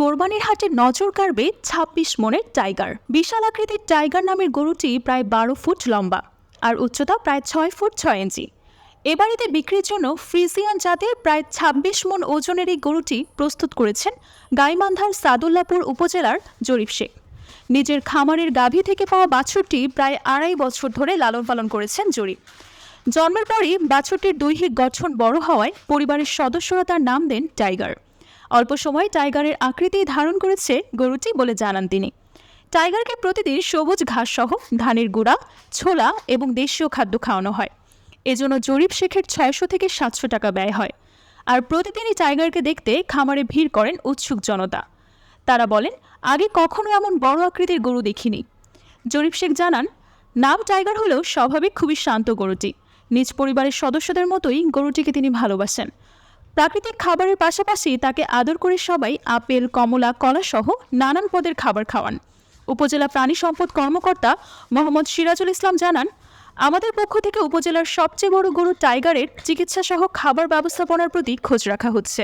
কোরবানির হাটে নজর কাড়বে ছাব্বিশ মনের টাইগার। বিশাল আকৃতির টাইগার নামের গরুটি প্রায় বারো ফুট লম্বা আর উচ্চতা প্রায় ছয় ফুট ছয় ইঞ্চি। এবারেতে বিক্রির জন্য ফ্রিজিয়ান জাতের প্রায় ছাব্বিশ মন ওজনের এই গরুটি প্রস্তুত করেছেন গাইমান্ধার সাদুল্লাপুর উপজেলার জরিফ শেখ। নিজের খামারের গাভী থেকে পাওয়া বাছুরটি প্রায় আড়াই বছর ধরে লালন পালন করেছেন জরিফ জন্মের পরই বাছুরটির দৈহিক গঠন বড় হওয়ায় পরিবারের সদস্যরা তার নাম দেন টাইগার। অল্প সময় টাইগারের আকৃতি ধারণ করেছে গরুটি বলে জানান তিনি। টাইগারকে প্রতিদিন সবুজ ঘাস সহ ধানের গুঁড়া, ছোলা এবং দেশীয় খাদ্য খাওয়ানো হয়। এজন্য জরিপ শেখের ছয়শো থেকে সাতশো টাকা ব্যয় হয়। আর প্রতিদিনই টাইগারকে দেখতে খামারে ভিড় করেন উৎসুক জনতা। তারা বলেন, আগে কখনো এমন বড় আকৃতির গরু দেখিনি। জরিপ শেখ জানান, নাম টাইগার হলেও স্বাভাবিক খুবই শান্ত গরুটি। নিজ পরিবারের সদস্যদের মতোই গরুটিকে তিনি ভালোবাসেন। প্রাকৃতিক খাবারের পাশাপাশি তাকে আদর করে সবাই আপেল, কমলা কলা সহ নানান পদের খাবার খাওয়ান। উপজেলা প্রাণী সম্পদ কর্মকর্তা মোহাম্মদ সিরাজুল ইসলাম জানান, আমাদের পক্ষ থেকে উপজেলার সবচেয়ে বড় গরু টাইগারের চিকিৎসা সহ খাবার ব্যবস্থাপনার প্রতি খোঁজ রাখা হচ্ছে।